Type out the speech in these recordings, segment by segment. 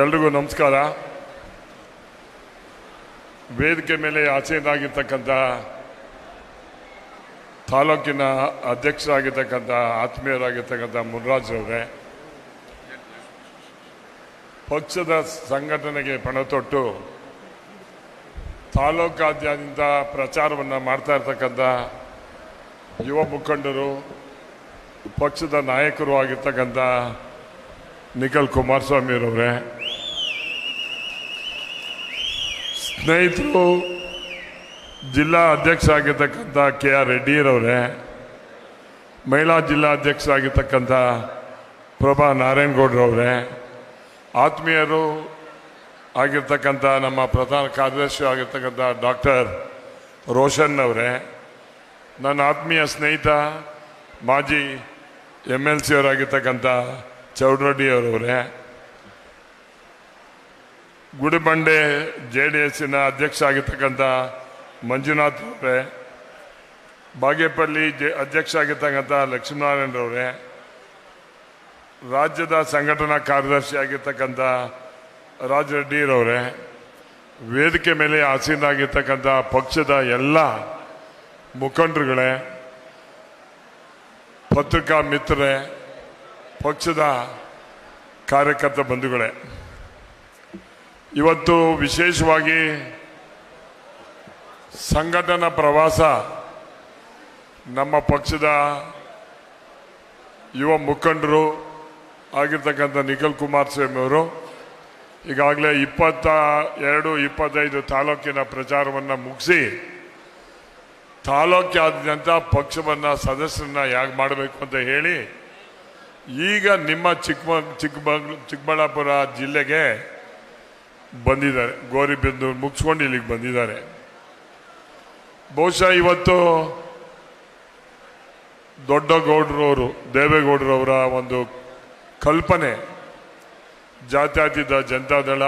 ಎಲ್ರಿಗೂ ನಮಸ್ಕಾರ. ವೇದಿಕೆ ಮೇಲೆ ಆಸೀನಾಗಿರ್ತಕ್ಕಂಥ ತಾಲೂಕಿನ ಅಧ್ಯಕ್ಷರಾಗಿರ್ತಕ್ಕಂಥ, ಆತ್ಮೀಯರಾಗಿರ್ತಕ್ಕಂಥ ಮುನ್ರಾಜ್ ಅವರೇ, ಪಕ್ಷದ ಸಂಘಟನೆಗೆ ಪಣ ತೊಟ್ಟು ತಾಲೂಕಾದ್ಯಂತ ಪ್ರಚಾರವನ್ನು ಮಾಡ್ತಾ ಇರ್ತಕ್ಕಂಥ ಯುವ ಮುಖಂಡರು, ಪಕ್ಷದ ನಾಯಕರು ಆಗಿರ್ತಕ್ಕಂಥ ನಿಖಿಲ್ ಕುಮಾರಸ್ವಾಮಿಯವರವರೇ ಸ್ನೇಹಿತರು, ಜಿಲ್ಲಾ ಅಧ್ಯಕ್ಷ ಆಗಿರ್ತಕ್ಕಂಥ ಕೆ ಆರ್ ರೆಡ್ಡಿಯರವರೇ ಮಹಿಳಾ ಜಿಲ್ಲಾ ಅಧ್ಯಕ್ಷ ಆಗಿರ್ತಕ್ಕಂಥ ಪ್ರಭಾ ನಾರಾಯಣಗೌಡ್ರವ್ರೆ ಆತ್ಮೀಯರು ಆಗಿರ್ತಕ್ಕಂಥ ನಮ್ಮ ಪ್ರಧಾನ ಕಾರ್ಯದರ್ಶಿ ಆಗಿರ್ತಕ್ಕಂಥ ಡಾಕ್ಟರ್ ರೋಷನ್ ಅವರೇ, ನನ್ನ ಆತ್ಮೀಯ ಸ್ನೇಹಿತ ಮಾಜಿ ಎಂ ಎಲ್ ಸಿ ಅವರಾಗಿರ್ತಕ್ಕಂಥ ಚೌಡ್ರೆಡ್ಡಿ ಅವರವರೇ ಗುಡಿಬಂಡೆ ಜೆ ಡಿ ಎಸ್ಸಿನ ಅಧ್ಯಕ್ಷ ಆಗಿರ್ತಕ್ಕಂಥ ಮಂಜುನಾಥ್ ಅವರೇ, ಬಾಗೇಪಲ್ಲಿ ಜೆ, ಅಧ್ಯಕ್ಷ ಆಗಿರ್ತಕ್ಕಂಥ ಲಕ್ಷ್ಮೀನಾರಾಯಣರವರೇ ರಾಜ್ಯದ ಸಂಘಟನಾ ಕಾರ್ಯದರ್ಶಿ ಆಗಿರ್ತಕ್ಕಂಥ ರಾಜರೆಡ್ಡಿರವರೇ ವೇದಿಕೆ ಮೇಲೆ ಆಸೀನಾಗಿರ್ತಕ್ಕಂಥ ಪಕ್ಷದ ಎಲ್ಲ ಮುಖಂಡರುಗಳೇ, ಪತ್ರಿಕಾ ಮಿತ್ರರೇ, ಪಕ್ಷದ ಕಾರ್ಯಕರ್ತ ಬಂಧುಗಳೇ. ಇವತ್ತು ವಿಶೇಷವಾಗಿ ಸಂಘಟನಾ ಪ್ರವಾಸ ನಮ್ಮ ಪಕ್ಷದ ಯುವ ಮುಖಂಡರು ಆಗಿರ್ತಕ್ಕಂಥ ನಿಖಿಲ್ ಕುಮಾರಸ್ವಾಮಿ ಅವರು ಈಗಾಗಲೇ ಇಪ್ಪತ್ತ ಎರಡು, ಇಪ್ಪತ್ತೈದು ತಾಲೂಕಿನ ಪ್ರಚಾರವನ್ನು ಮುಗಿಸಿ ತಾಲೂಕಾದ್ಯಂತ ಪಕ್ಷವನ್ನು ಸದಸ್ಯರನ್ನ ಯಾಕೆ ಮಾಡಬೇಕು ಅಂತ ಹೇಳಿ ಈಗ ನಿಮ್ಮ ಚಿಕ್ಕಮ ಚಿಕ್ಕಮಗ್ಳು ಚಿಕ್ಕಬಳ್ಳಾಪುರ ಜಿಲ್ಲೆಗೆ ಬಂದಿದ್ದಾರೆ. ಗೋರಿಬೆಂದೂರು ಮುಗಿಸ್ಕೊಂಡು ಇಲ್ಲಿಗೆ ಬಂದಿದ್ದಾರೆ. ಬಹುಶಃ ಇವತ್ತು ದೊಡ್ಡ ಗೌಡ್ರವರು ದೇವೇಗೌಡರವರ ಒಂದು ಕಲ್ಪನೆ ಜಾತ್ಯತೀತ ಜನತಾದಳ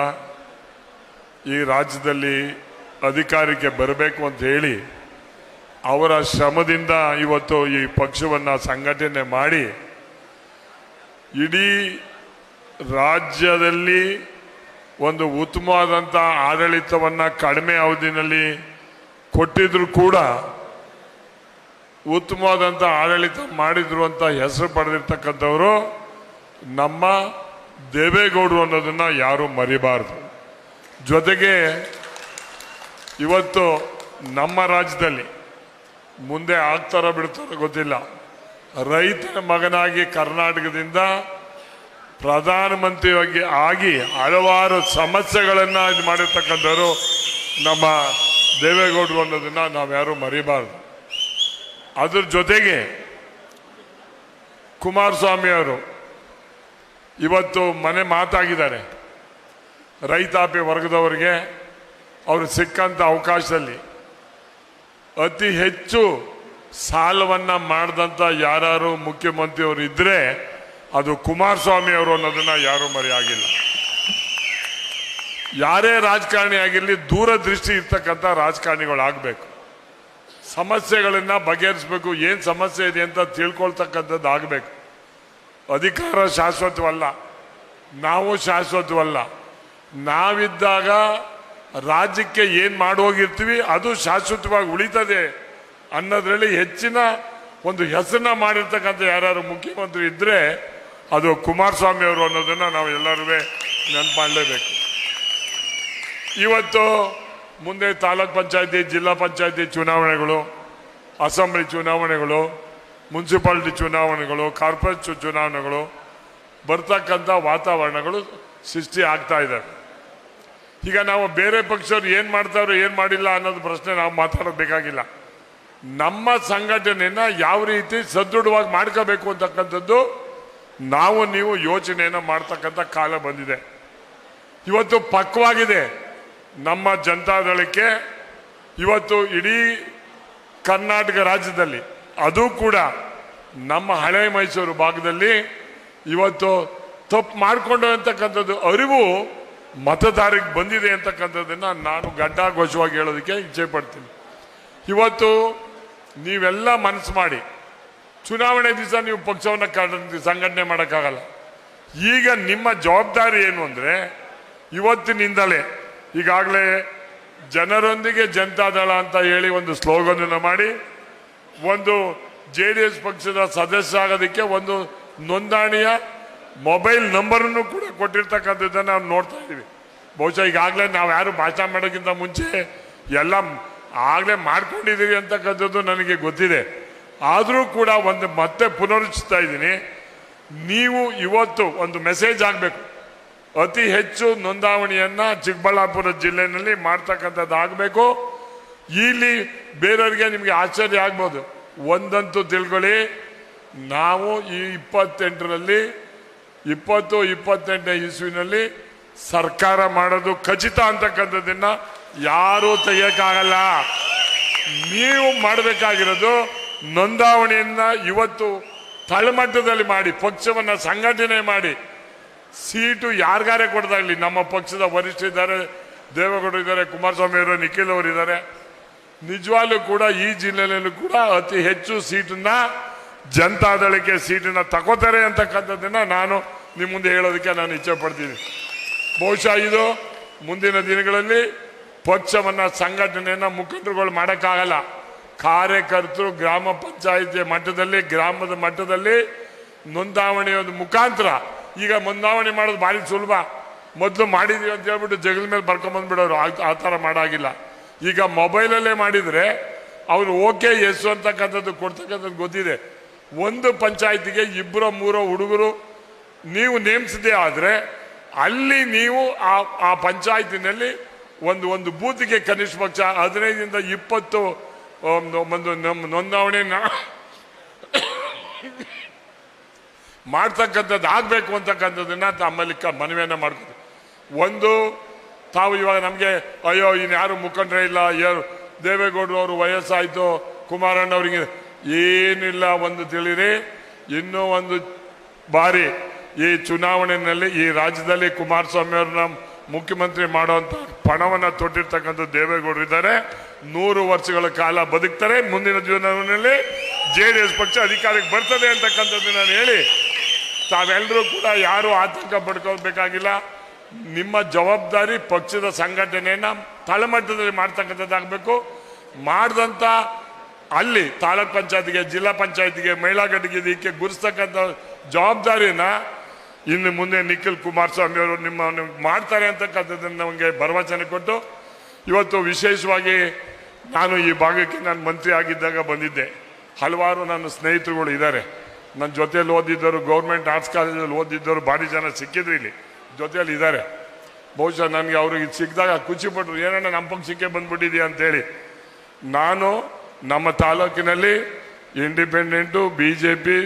ಈ ರಾಜ್ಯದಲ್ಲಿ ಅಧಿಕಾರಕ್ಕೆ ಬರಬೇಕು ಅಂತ ಹೇಳಿ ಅವರ ಶ್ರಮದಿಂದ ಇವತ್ತು ಈ ಪಕ್ಷವನ್ನು ಸಂಘಟನೆ ಮಾಡಿ ಇಡೀ ರಾಜ್ಯದಲ್ಲಿ ಒಂದು ಉತ್ತಮವಾದಂಥ ಆಡಳಿತವನ್ನು ಕಡಿಮೆ ಅವಧಿನಲ್ಲಿ ಕೊಟ್ಟಿದ್ರು ಕೂಡ ಉತ್ತಮವಾದಂಥ ಆಡಳಿತ ಮಾಡಿದ್ರು ಅಂತ ಹೆಸರು ಪಡೆದಿರ್ತಕ್ಕಂಥವರು ನಮ್ಮ ದೇವೇಗೌಡರು ಅನ್ನೋದನ್ನು ಯಾರೂ ಮರಿಬಾರ್ದು. ಜೊತೆಗೆ ಇವತ್ತು ನಮ್ಮ ರಾಜ್ಯದಲ್ಲಿ ಮುಂದೆ ಆಗ್ತಾರೋ ಬಿಡ್ತಾರೋ ಗೊತ್ತಿಲ್ಲ. ರೈತನ ಮಗನಾಗಿ ಕರ್ನಾಟಕದಿಂದ ಪ್ರಧಾನಮಂತ್ರಿಯಾಗಿ ಆಗಿ ಹಲವಾರು ಸಮಸ್ಯೆಗಳನ್ನು ಇದು ಮಾಡಿರ್ತಕ್ಕಂಥವ್ರು ನಮ್ಮ ದೇವೇಗೌಡರು ನಾವು ನಾವ್ಯಾರು ಮರಿಬಾರ್ದು. ಅದ್ರ ಜೊತೆಗೆ ಕುಮಾರಸ್ವಾಮಿ ಅವರು ಇವತ್ತು ಮನೆ ಮಾತಾಗಿದ್ದಾರೆ. ರೈತಾಪಿ ವರ್ಗದವರಿಗೆ ಅವರು ಸಿಕ್ಕಂಥ ಅವಕಾಶದಲ್ಲಿ ಅತಿ ಹೆಚ್ಚು ಸಾಲವನ್ನು ಮಾಡಿದಂಥ ಯಾರು ಮುಖ್ಯಮಂತ್ರಿಯವರು ಇದ್ರೆ ಅದು ಕುಮಾರಸ್ವಾಮಿ ಅವರು ಅನ್ನೋದನ್ನ ಯಾರು ಮರೆಯಾಗಿಲ್ಲ. ಯಾರೇ ರಾಜಕಾರಣಿ ಆಗಿರಲಿ, ದೂರದೃಷ್ಟಿ ಇರ್ತಕ್ಕಂಥ ರಾಜಕಾರಣಿಗಳಾಗಬೇಕು. ಸಮಸ್ಯೆಗಳನ್ನ ಬಗೆಹರಿಸಬೇಕು, ಏನು ಸಮಸ್ಯೆ ಇದೆ ಅಂತ ತಿಳ್ಕೊಳ್ತಕ್ಕಂಥದ್ದು ಆಗಬೇಕು. ಅಧಿಕಾರ ಶಾಶ್ವತವಲ್ಲ, ನಾವು ಶಾಶ್ವತವಲ್ಲ. ನಾವಿದ್ದಾಗ ರಾಜ್ಯಕ್ಕೆ ಏನು ಮಾಡೋಗಿರ್ತೀವಿ ಅದು ಶಾಶ್ವತವಾಗಿ ಉಳಿತದೆ ಅನ್ನೋದರಲ್ಲಿ ಹೆಚ್ಚಿನ ಒಂದು ಹೆಸರನ್ನ ಮಾಡಿರ್ತಕ್ಕಂಥ ಯಾರು ಮುಖ್ಯಮಂತ್ರಿ ಇದ್ದರೆ ಅದು ಕುಮಾರಸ್ವಾಮಿ ಅವರು ಅನ್ನೋದನ್ನು ನಾವು ಎಲ್ಲರೂ ನೆನಪು ಮಾಡಲೇಬೇಕು. ಇವತ್ತು ಮುಂದೆ ತಾಲೂಕ್ ಪಂಚಾಯತಿ, ಜಿಲ್ಲಾ ಪಂಚಾಯತಿ ಚುನಾವಣೆಗಳು, ಅಸೆಂಬ್ಲಿ ಚುನಾವಣೆಗಳು, ಮುನ್ಸಿಪಾಲಿಟಿ ಚುನಾವಣೆಗಳು, ಕಾರ್ಪೊರೇಟ್ ಚುನಾವಣೆಗಳು, ಬರ್ತಕ್ಕಂಥ ವಾತಾವರಣಗಳು ಸೃಷ್ಟಿ ಆಗ್ತಾ ಇದ್ದಾವೆ ಈಗ ನಾವು ಬೇರೆ ಪಕ್ಷವ್ರು ಏನು ಮಾಡ್ತಾರೋ ಏನು ಮಾಡಿಲ್ಲ ಅನ್ನೋದು ಪ್ರಶ್ನೆ ನಾವು ಮಾತಾಡೋದು ಬೇಕಾಗಿಲ್ಲ. ನಮ್ಮ ಸಂಘಟನೆಯನ್ನು ಯಾವ ರೀತಿ ಸದೃಢವಾಗಿ ಮಾಡ್ಕೋಬೇಕು ಅಂತಕ್ಕಂಥದ್ದು ನಾವು ನೀವು ಯೋಚನೆಯನ್ನು ಮಾಡ್ತಕ್ಕಂಥ ಕಾಲ ಬಂದಿದೆ. ಇವತ್ತು ಪಕ್ವಾಗಿದೆ. ನಮ್ಮ ಜನತಾದಳಕ್ಕೆ ಇವತ್ತು ಇಡೀ ಕರ್ನಾಟಕ ರಾಜ್ಯದಲ್ಲಿ, ಅದು ಕೂಡ ನಮ್ಮ ಹಳೆ ಮೈಸೂರು ಭಾಗದಲ್ಲಿ ಇವತ್ತು ತಪ್ಪು ಮಾಡಿಕೊಂಡು ಅಂತಕ್ಕಂಥದ್ದು ಅರಿವು ಮತದಾರಿಗೆ ಬಂದಿದೆ ಅಂತಕ್ಕಂಥದ್ದನ್ನು ನಾನು ಗಡ್ಡಾಘೋಷವಾಗಿ ಹೇಳೋದಕ್ಕೆ ಇಚ್ಛೆ ಪಡ್ತೀನಿ ಇವತ್ತು ನೀವೆಲ್ಲ ಮನಸ್ಸು ಮಾಡಿ ಚುನಾವಣೆ ದಿವಸ ನೀವು ಪಕ್ಷವನ್ನು ಕ- ಸಂಘಟನೆ ಮಾಡೋಕ್ಕಾಗಲ್ಲ. ಈಗ ನಿಮ್ಮ ಜವಾಬ್ದಾರಿ ಏನು ಅಂದರೆ, ಇವತ್ತಿನಿಂದಲೇ ಈಗಾಗಲೇ ಜನರೊಂದಿಗೆ ಜನತಾದಳ ಅಂತ ಹೇಳಿ ಒಂದು ಸ್ಲೋಗನನ್ನು ಮಾಡಿ, ಒಂದು ಜೆ ಡಿ ಎಸ್ ಪಕ್ಷದ ಸದಸ್ಯ ಆಗೋದಕ್ಕೆ ಒಂದು ನೋಂದಣಿಯ ಮೊಬೈಲ್ ನಂಬರನ್ನು ಕೂಡ ಕೊಟ್ಟಿರ್ತಕ್ಕಂಥದ್ದನ್ನು ನಾವು ನೋಡ್ತಾ ಇದ್ದೀವಿ. ಬಹುಶಃ ಈಗಾಗಲೇ ನಾವು ಯಾರು ಭಾಷಣ ಮಾಡೋಕ್ಕಿಂತ ಮುಂಚೆ ಎಲ್ಲ ಆಗಲೇ ಮಾಡ್ಕೊಂಡಿದ್ದೀರಿ ಅಂತಕ್ಕಂಥದ್ದು ನನಗೆ ಗೊತ್ತಿದೆ. ಆದರೂ ಕೂಡ ಒಂದು ಮತ್ತೆ ಪುನರುಚ್ಚಿಸ್ತಾ ಇದ್ದೀನಿ. ನೀವು ಇವತ್ತು ಒಂದು ಮೆಸೇಜ್ ಆಗಬೇಕು ಅತಿ ಹೆಚ್ಚು ನೋಂದಾವಣಿಯನ್ನು ಚಿಕ್ಕಬಳ್ಳಾಪುರ ಜಿಲ್ಲೆಯಲ್ಲಿ ಮಾಡ್ತಕ್ಕಂಥದ್ದು ಆಗಬೇಕು ಇಲ್ಲಿ ಬೇರೆಯವ್ರಿಗೆ ನಿಮಗೆ ಆಶ್ಚರ್ಯ ಆಗ್ಬೋದು. ಒಂದಂತೂ ತಿಳ್ಕೊಳ್ಳಿ. ನಾವು ಈ ಇಪ್ಪತ್ತೆಂಟರಲ್ಲಿ, ಇಪ್ಪತ್ತು, ಇಪ್ಪತ್ತೆಂಟನೇ ಇಸುವಿನಲ್ಲಿ ಸರ್ಕಾರ ಮಾಡೋದು ಖಚಿತ ಅಂತಕ್ಕಂಥದ್ದನ್ನು ಯಾರೂ ತೆಗೆಯೋಕ್ಕಾಗಲ್ಲ. ನೀವು ಮಾಡಬೇಕಾಗಿರೋದು ನೋಂದಾವಣಿಯನ್ನ ಇವತ್ತು ತಳಮಟ್ಟದಲ್ಲಿ ಮಾಡಿ, ಪಕ್ಷವನ್ನ ಸಂಘಟನೆ ಮಾಡಿ, ಸೀಟು ಯಾರಿಗಾರೇ ಕೊಡ್ದಾಗಲಿ ನಮ್ಮ ಪಕ್ಷದ ವರಿಷ್ಠ ಇದ್ದಾರೆ, ದೇವೇಗೌಡರು ಇದ್ದಾರೆ, ಕುಮಾರಸ್ವಾಮಿ ಅವರು, ನಿಖಿಲ್ ಅವರು ಇದ್ದಾರೆ. ನಿಜವಾಗ್ಲೂ ಕೂಡ ಈ ಜಿಲ್ಲೆಯಲ್ಲೂ ಕೂಡ ಅತಿ ಹೆಚ್ಚು ಸೀಟನ್ನ ಜನತಾದಳಕ್ಕೆ ಸೀಟನ್ನ ತಗೋತಾರೆ ಅಂತಕ್ಕಂಥದ್ದನ್ನು ನಾನು ನಿಮ್ಮ ಮುಂದೆ ಹೇಳೋದಕ್ಕೆ ನಾನು ಇಚ್ಛೆ ಪಡ್ತೀನಿ. ಬಹುಶಃ ಇದು ಮುಂದಿನ ದಿನಗಳಲ್ಲಿ ಪಕ್ಷವನ್ನ ಸಂಘಟನೆಯನ್ನು ಮುಖಂಡರುಗಳು ಮಾಡೋಕ್ಕಾಗಲ್ಲ. ಕಾರ್ಯಕರ್ತರು ಗ್ರಾಮ ಪಂಚಾಯಿತಿಯ ಮಟ್ಟದಲ್ಲಿ, ಗ್ರಾಮದ ಮಟ್ಟದಲ್ಲಿ ನೋಂದಾವಣೆಯ ಒಂದು ಮುಖಾಂತರ. ಈಗ ನೋಂದಾವಣೆ ಮಾಡೋದು ಭಾರಿ ಸುಲಭ. ಮೊದಲು ಮಾಡಿದೀವಿ ಅಂತ ಹೇಳ್ಬಿಟ್ಟು ಜಗಲ್ ಮೇಲೆ ಬರ್ಕೊಂಬಂದ್ಬಿಡೋರು ಆ ಥರ ಮಾಡಾಗಿಲ್ಲ. ಈಗ ಮೊಬೈಲಲ್ಲೇ ಮಾಡಿದರೆ ಅವರು ಓಕೆ ಎಸ್ ಅಂತಕ್ಕಂಥದ್ದು ಕೊಡ್ತಕ್ಕಂಥದ್ದು ಗೊತ್ತಿದೆ. ಒಂದು ಪಂಚಾಯಿತಿಗೆ ಇಬ್ಬರು ಮೂರೋ ಹುಡುಗರು ನೀವು ನೇಮಿಸದೇ ಆದರೆ ಅಲ್ಲಿ ನೀವು ಆ ಆ ಪಂಚಾಯತಿನಲ್ಲಿ ಒಂದು ಒಂದು ಬೂತಿಗೆ ಕನಿಷ್ಠ ಪಕ್ಷ ಹದಿನೈದರಿಂದ ಇಪ್ಪತ್ತು ಒಂದು ನಮ್ಮ ನೋಂದಾವಣೆನ ಮಾಡ್ತಕ್ಕಂಥದ್ದು ಆಗಬೇಕು ಅಂತಕ್ಕಂಥದ್ದನ್ನು ತಮ್ಮಲ್ಲಿ ಕ ಮನವಿಯನ್ನು ಮಾಡ್ಕೊತೀವಿ ಒಂದು, ತಾವು ಇವಾಗ ನಮಗೆ, ಅಯ್ಯೋ, ಇನ್ನು ಯಾರು ಮುಖಂಡರೇ ಇಲ್ಲ, ಯಾರು ದೇವೇಗೌಡರು ಅವರು ವಯಸ್ಸಾಯಿತು ಕುಮಾರಣ್ಣ ಅವರಿಗೆ ಏನಿಲ್ಲ ಒಂದು ತಿಳಿರಿ. ಇನ್ನೂ ಒಂದು ಬಾರಿ ಈ ಚುನಾವಣೆಯಲ್ಲಿ ಈ ರಾಜ್ಯದಲ್ಲಿ ಕುಮಾರಸ್ವಾಮಿ ಅವ್ರನ್ನ ಮುಖ್ಯಮಂತ್ರಿ ಮಾಡುವಂತ ಪಣವನ್ನು ತೊಟ್ಟಿರ್ತಕ್ಕಂಥ ದೇವೇಗೌಡರು ಇದ್ದಾರೆ. ನೂರು ವರ್ಷಗಳ ಕಾಲ ಬದುಕ್ತಾರೆ. ಮುಂದಿನ ಜೀವನದಲ್ಲಿ ಜೆ ಡಿ ಎಸ್ ಪಕ್ಷ ಅಧಿಕಾರಕ್ಕೆ ಬರ್ತದೆ ಅಂತಕ್ಕಂಥದ್ದು ನಾನು ಹೇಳಿ. ತಾವೆಲ್ಲರೂ ಕೂಡ ಯಾರು ಆತಂಕ ಪಡ್ಕೋಬೇಕಾಗಿಲ್ಲ ನಿಮ್ಮ ಜವಾಬ್ದಾರಿ ಪಕ್ಷದ ಸಂಘಟನೆಯನ್ನು ತಳಮಟ್ಟದಲ್ಲಿ ಮಾಡ್ತಕ್ಕಂಥದ್ದಾಗಬೇಕು. ಮಾಡಿದಂಥ ಅಲ್ಲಿ ತಾಲೂಕ್ ಪಂಚಾಯತ್ಗೆ, ಜಿಲ್ಲಾ ಪಂಚಾಯತ್ಗೆ, ಮಹಿಳಾ ಘಟಕಿಗೆ ಇದಕ್ಕೆ ಗುರುಸ್ತಕ್ಕಂಥ ಜವಾಬ್ದಾರಿನ ಇನ್ನು ಮುಂದೆ ನಿಖಿಲ್ ಕುಮಾರಸ್ವಾಮಿ ಅವರು ನಿಮ್ಮ ಮಾಡ್ತಾರೆ ಅಂತಕ್ಕಂಥದ್ದನ್ನು ನಮಗೆ ಭರವಸೆ ಕೊಟ್ಟು ಇವತ್ತು ವಿಶೇಷವಾಗಿ ನಾನು ಈ ಭಾಗಕ್ಕೆ ನಾನು ಮಂತ್ರಿ ಆಗಿದ್ದಾಗ ಬಂದಿದ್ದೆ. ಹಲವಾರು ನನ್ನ ಸ್ನೇಹಿತರುಗಳು ಇದ್ದಾರೆ. ನನ್ನ ಜೊತೆಯಲ್ಲಿ ಓದಿದ್ದವರು ಗೌರ್ಮೆಂಟ್ ಆರ್ಟ್ಸ್ ಕಾಲೇಜಲ್ಲಿ ಓದಿದ್ದವರು ಭಾರಿ ಜನ ಸಿಕ್ಕಿದ್ರು ಇಲ್ಲಿ. ಜೊತೆಯಲ್ಲಿ ಇದ್ದಾರೆ. ಬಹುಶಃ ನನಗೆ ಅವ್ರಿಗೆ ಸಿಕ್ಕಿದಾಗ ಖುಷಿ ಪಟ್ಟರು, ಏನಣ್ಣ, ನಮ್ಮ ಪಕ್ಷಕ್ಕೆ ಬಂದ್ಬಿಟ್ಟಿದೆಯಾ ಅಂತೇಳಿ ನಾನು ನಮ್ಮ ತಾಲೂಕಿನಲ್ಲಿ independent B J P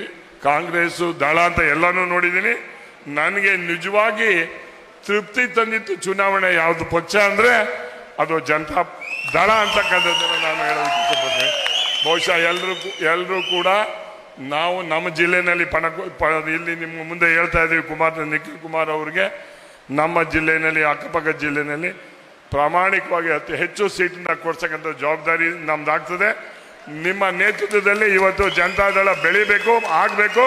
Congress, ದಳ ಅಂತ ಎಲ್ಲನೂ ನೋಡಿದ್ದೀನಿ. ನನಗೆ ನಿಜವಾಗಿ ತೃಪ್ತಿ ತಂದಿತ್ತು ಚುನಾವಣೆ ಯಾವುದು ಪಕ್ಷ ಅಂದರೆ ಅದು ಜನತಾ ದಳ ಅಂತಕ್ಕಂಥದ್ದನ್ನು ನಾನು ಹೇಳೋದಕ್ಕೆ ಇಷ್ಟಪಡ್ತೀನಿ. ಬಹುಶಃ ಎಲ್ಲರೂ ಎಲ್ಲರೂ ಕೂಡ ನಾವು ನಮ್ಮ ಜಿಲ್ಲೆಯಲ್ಲಿ ಪಣ ಇಲ್ಲಿ ನಿಮ್ಮ ಮುಂದೆ ಹೇಳ್ತಾ ಇದ್ದೀವಿ ಕುಮಾರ್, ನಿಖಿಲ್ ಕುಮಾರ್ ಅವರಿಗೆ. ನಮ್ಮ ಜಿಲ್ಲೆಯಲ್ಲಿ, ಅಕ್ಕಪಕ್ಕ ಜಿಲ್ಲೆಯಲ್ಲಿ ಪ್ರಾಮಾಣಿಕವಾಗಿ ಅತಿ ಹೆಚ್ಚು ಸೀಟನ್ನು ಕೊಡ್ಸಕ್ಕಂಥ ಜವಾಬ್ದಾರಿ ನಮ್ದಾಗ್ತದೆ. ನಿಮ್ಮ ನೇತೃತ್ವದಲ್ಲಿ ಇವತ್ತು ಜನತಾದಳ ಬೆಳಿಬೇಕು, ಆಗಬೇಕು.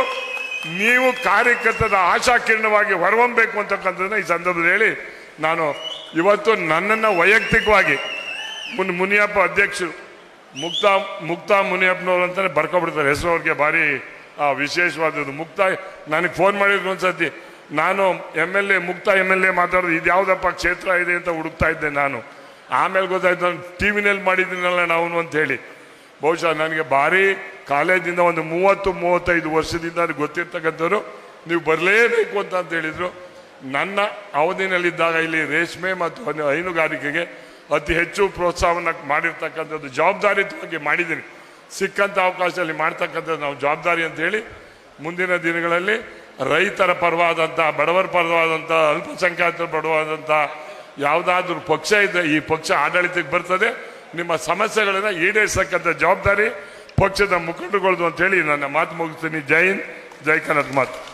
ನೀವು ಕಾರ್ಯಕರ್ತದ ಆಶಾಕಿರಣವಾಗಿ ಹೊರಹೊಮ್ಮಬೇಕು ಅಂತಕ್ಕಂಥದ್ದನ್ನ ಈ ಸಂದರ್ಭದಲ್ಲಿ ನಾನು ಇವತ್ತು ನನ್ನನ್ನು ವೈಯಕ್ತಿಕವಾಗಿ ಮುನ್ ಮುನಿಯಪ್ಪ ಅಧ್ಯಕ್ಷರು, ಮುಕ್ತಾ ಮುಕ್ತಾ ಮುನಿಯಪ್ಪನವ್ರು ಅಂತಲೇ ಬರ್ಕೊಬಿಡ್ತಾರೆ. ಹೆಸರು ಅವ್ರಿಗೆ ಭಾರಿ ವಿಶೇಷವಾದದ್ದು. ಮುಕ್ತಾ, ನನಗೆ ಫೋನ್ ಮಾಡಿದ್ರು ಒಂದ್ಸತಿ ನಾನು ಎಂ ಎಲ್ ಎ ಮುಕ್ತಾ ಎಂ ಎಲ್ ಎ ಮಾತಾಡೋದು, ಇದು ಯಾವುದಪ್ಪ ಕ್ಷೇತ್ರ ಇದೆ ಅಂತ ಹುಡುಕ್ತಾ ಇದ್ದೆ ನಾನು. ಆಮೇಲೆ ಗೊತ್ತಾಯ್ತು, ನಾನು ಟಿ ವಿನಲ್ಲಿ ಮಾಡಿದ್ದೀನಲ್ಲ ನಾವು ಅಂತ ಹೇಳಿ. ಬಹುಶಃ ನನಗೆ ಭಾರಿ ಕಾಲೇಜಿಂದ ಒಂದು ಮೂವತ್ತು, ಮೂವತ್ತೈದು ವರ್ಷದಿಂದ ಅದು ಗೊತ್ತಿರ್ತಕ್ಕಂಥವ್ರು, ನೀವು ಬರಲೇಬೇಕು ಅಂತ ಅಂತ ಹೇಳಿದ್ರು. ನನ್ನ ಅವಧಿನಲ್ಲಿದ್ದಾಗ ಇಲ್ಲಿ ರೇಷ್ಮೆ ಮತ್ತು ಹೈನು- ಹೈನುಗಾರಿಕೆಗೆ ಅತಿ ಹೆಚ್ಚು ಪ್ರೋತ್ಸಾಹವನ್ನು ಮಾಡಿರ್ತಕ್ಕಂಥದ್ದು ಜವಾಬ್ದಾರಿಯುತವಾಗಿ ಮಾಡಿದ್ದೀನಿ. ಸಿಕ್ಕಂಥ ಅವಕಾಶದಲ್ಲಿ ಮಾಡ್ತಕ್ಕಂಥದ್ದು ನಾವು ಜವಾಬ್ದಾರಿ ಅಂತ ಹೇಳಿ ಮುಂದಿನ ದಿನಗಳಲ್ಲಿ ರೈತರ ಪರವಾದಂಥ, ಬಡವರ ಪರವಾದಂಥ, ಅಲ್ಪಸಂಖ್ಯಾತರ ಪರವಾದಂಥ ಯಾವುದಾದ್ರೂ ಪಕ್ಷ ಇದೆ ಈ ಪಕ್ಷ ಆಡಳಿತಕ್ಕೆ ಬರ್ತದೆ. ನಿಮ್ಮ ಸಮಸ್ಯೆಗಳನ್ನು ಈಡೇರಿಸಕ್ಕಂಥ ಜವಾಬ್ದಾರಿ ಪಕ್ಷದ ಮುಖಂಡಗಳದು ಅಂತ ಹೇಳಿ ನನ್ನ ಮಾತು ಮುಗಿಸ್ತೀನಿ. ಜೈ ಹಿಂದ್, ಜೈ ಕನ್ನಡ ಮಾತು.